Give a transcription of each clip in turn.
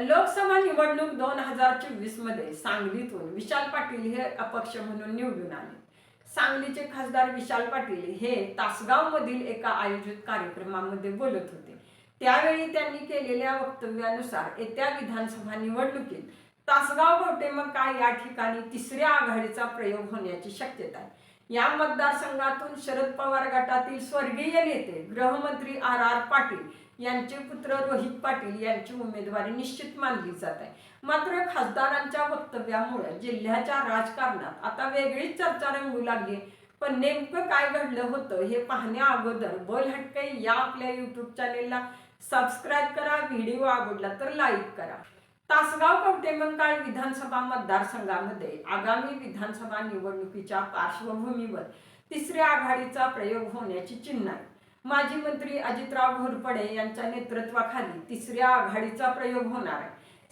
लोकसभा निवडणूक दोन हजार चोवीसमध्ये सांगलीतून विशाल पाटील हे अपक्ष म्हणून निवडून आले. सांगलीचे खासदार विशाल पाटील हे तासगाव मधील एका आयोजित कार्यक्रमामध्ये बोलत होते. त्यावेळी त्यांनी केलेल्या वक्तव्यानुसार येत्या विधानसभा निवडणुकीत तासगाव कवटेमंकाळ या ठिकाणी तिसऱ्या आघाडीचा प्रयोग होण्याची शक्यता आहे. या मतदारसंघातून शरद पवार गटातील स्वर्गीय नेते गृहमंत्री आर आर पाटील यांचे पुत्र रोहित पाटील यांची उमेदवारी निश्चित मानली जात आहे. मात्र खासदारांच्या वक्तव्यामुळे जिल्ह्याच्या राजकारणात आता वेगळीच चर्चा रंगू लागली पण नेमकं काय घडलं होतं हे पाहण्या अगोदर बोल हटके या आपल्या युट्यूब चॅनेलला सबस्क्राईब करा व्हिडिओ आवडला तर लाईक करा. तासगाव कवटेमंकाळ विधानसभा मतदारसंघामध्ये आगामी विधानसभा निवडणुकीच्या पार्श्वभूमीवर तिसऱ्या आघाडीचा प्रयोग होण्याची चिन्ह आहे. माजी मंत्री अजितराव घोरपडे यांच्या नेतृत्वाखाली तिसऱ्या आघाडीचा प्रयोग होणार आहे.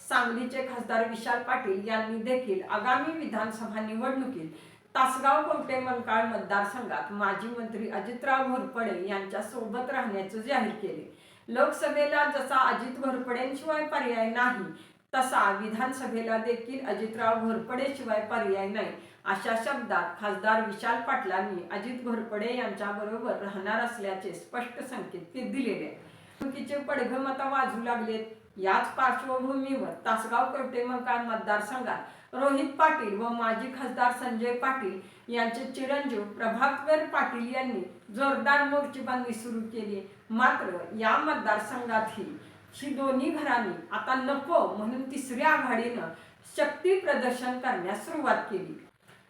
सांगलीचे खासदार विशाल पाटील यांनी देखील आगामी विधानसभा निवडणुकीत तासगाव कवटेमंकाळ मतदारसंघात माजी मंत्री अजितराव घोरपडे यांच्या सोबत राहण्याचं जाहीर केले. लोकसभेला जसा अजित घोरपडेंशिवाय पर्याय नाही तसा विधानसभेला देखील अजितराव घोरपडेशिवाय पर्याय नाही. अशा शब्दात खासदार विशाल पाटलांनी अजित घोरपडे यांच्या बरोबर राहणार असल्याचे स्पष्ट संकेत दिलेले आहेत. निवडणुकीचे पडघम आता वाजू लागलेत. याच पार्श्वभूमीवर तासगाव कवटेमंकाळ मतदारसंघात रोहित पाटील व माजी खासदार संजय पाटील यांचे चिरंजीव प्रभाकर पाटील यांनी जोरदार मोर्चेबांधणी सुरू केली. मात्र या मतदारसंघातही ही दोन्ही घरांनी आता नको म्हणून तिसऱ्या आघाडीनं शक्ती प्रदर्शन करण्यास सुरुवात केली.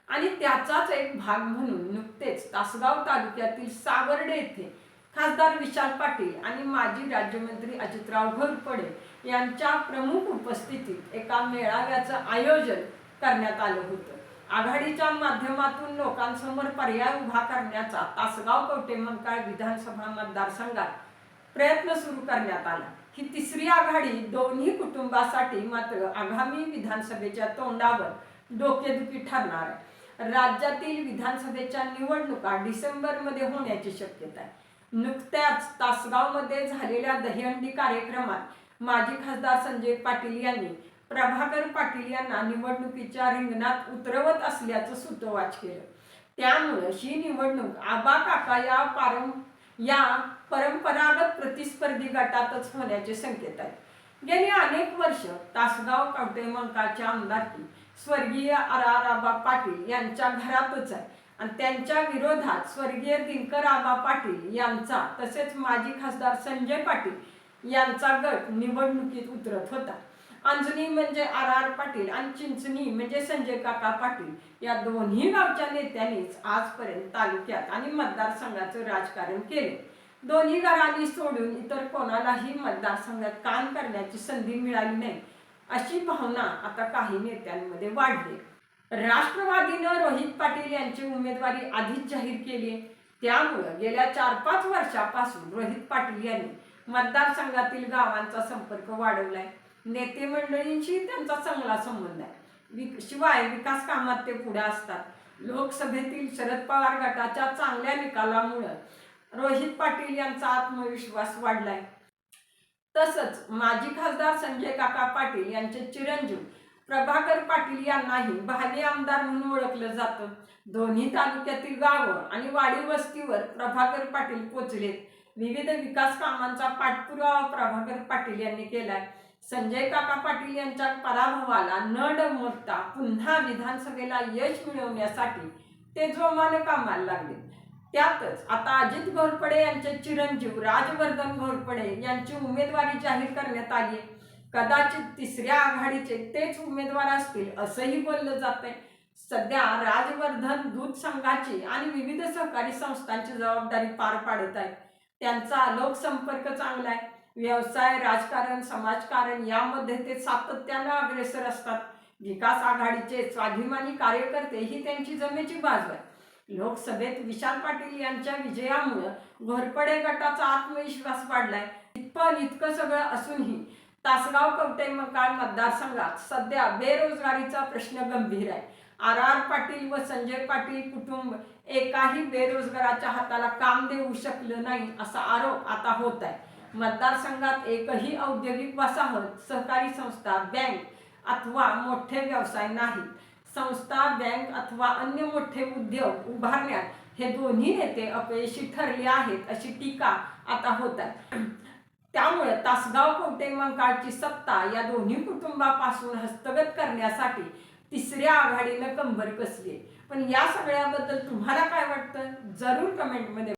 आणि त्याचाच एक भाग म्हणून नुकतेच तासगाव तालुक्यातील सावर्डे येथे खासदार विशाल पाटील आणि माजी राज्यमंत्री अजितराव घोरपडे यांच्या प्रमुख उपस्थितीत एका मेळाव्याचं आयोजन करण्यात आलं होतं. आघाडीच्या माध्यमातून लोकांसमोर पर्याय उभा करण्याचा तासगाव कवटेमंकाळ विधानसभा मतदारसंघात प्रयत्न सुरू करण्यात आला ही तिसरी आघाडी दोन्ही कुटुंबासाठी मात्र आगामी विधानसभेच्या तोंडावर डोकेदुखी ठरणार आहे. राज्यातील विधानसभेच्या निवडणुका डिसेंबरमध्ये होण्याची शक्यता आहे. नुकत्याच तासगावमध्ये झालेल्या दहीहंडी कार्यक्रमात माजी खासदार संजय पाटील यांनी प्रभाकर पाटील यांना निवडणुकीच्या रिंगणात उतरवत असल्याचं सूतोवाच केलं. त्यामुळे ही निवडणूक आबा काका या पारं या परंपरागत प्रतिस्पर्धी गटातच होण्याचे संकेत आहेत. गेली अनेक वर्ष तासगाव कवटेमंकाळच्या आमदारकी स्वर्गीय आराराबा आबा पाटील यांच्या घरातच आहे आणि त्यांच्या विरोधात स्वर्गीय दिनकर आबा पाटील यांचा तसेच माजी खासदार संजय पाटील यांचा गट निवडणुकीत उतरत होता. अंजनी म्हणजे आर आर पाटील आणि चिंचणी म्हणजे संजय काका पाटील या दोन्ही गावच्या नेत्यांनीच आजपर्यंत तालुक्यात आणि मतदारसंघाचं राजकारण केले. दोन्ही घरांनी सोडून इतर कोणालाही मतदारसंघात काम करण्याची संधी मिळाली नाही. अशी भावना आता काही नेत्यांमध्ये वाढली. राष्ट्रवादीनं रोहित पाटील यांची उमेदवारी आधीच जाहीर केली. त्यामुळं गेल्या चार पाच वर्षापासून रोहित पाटील यांनी मतदारसंघातील गावांचा संपर्क वाढवलाय. नेते मंडळींशी त्यांचा चांगला संबंध आहे. विक शिवाय विकास कामात ते पुढे असतात. लोकसभेतील शरद पवार गटाच्या चांगल्या निकालामुळं रोहित पाटील यांचा आत्मविश्वास वाढलाय. तसंच माजी खासदार संजय काका पाटील यांचे चिरंजीव प्रभाकर पाटील यांनाही भावी आमदार म्हणून ओळखलं जातं. दोन्ही तालुक्यातील गावं आणि वाडी वस्तीवर प्रभाकर पाटील पोचलेत. विविध विकास कामांचा पाठपुरावा प्रभाकर पाटील यांनी केलाय. संजय काका पाटील यांच्या पराभवाला न डमवता पुन्हा विधानसभेला यश मिळवण्यासाठी ते जोमाने कामाला लागले. त्यातच आता अजित घोरपडे यांचे चिरंजीव राजवर्धन घोरपडे यांची उमेदवारी जाहीर करण्यात आली. कदाचित तिसऱ्या आघाडीचे तेच उमेदवार असतील असंही बोललं जात आहे सध्या राजवर्धन दूध संघाची आणि विविध सहकारी संस्थांची जबाबदारी पार पाडत आहेत. त्यांचा लोकसंपर्क चांगला आहे. व्यवसाय राजकारण समाजकारण यामध्ये ते सातत्यानं अग्रेसर असतात. विकास आघाडीचे स्वाभिमानी कार्यकर्ते ही त्यांची जमेची बाजू आहे लोकसभेत विशाल पाटील यांच्या विजयामुळं घोरपडे गटाचा आत्मविश्वास वाढलाय. पण इतकं सगळं असूनही तासगाव कवटेमंकाळ मतदारसंघात सध्या बेरोजगारीचा प्रश्न गंभीर आहे. आर आर पाटील व संजय पाटील कुटुंब एकाही बेरोजगाराच्या हाताला काम देऊ शकलं नाही असा आरोप आता होत आहे. मतदारसंघात एकही औद्योगिक वसाहत सहकारी संस्था बँक अथवा मोठे व्यवसाय नाहीत. संस्था बँक अथवा अन्य मोठे उद्योग उभारण्यात हे दोन्ही नेते अपयशी ठरले आहेत अशी टीका आता होत आहे. त्यामुळे तासगाव कवटे मंकाळची सत्ता या दोन्ही कुटुंबापासून हस्तगत करण्यासाठी तिसऱ्या आघाडीनं कंबर कसली पण या सगळ्याबद्दल तुम्हाला काय वाटतं? जरूर कमेंटमध्ये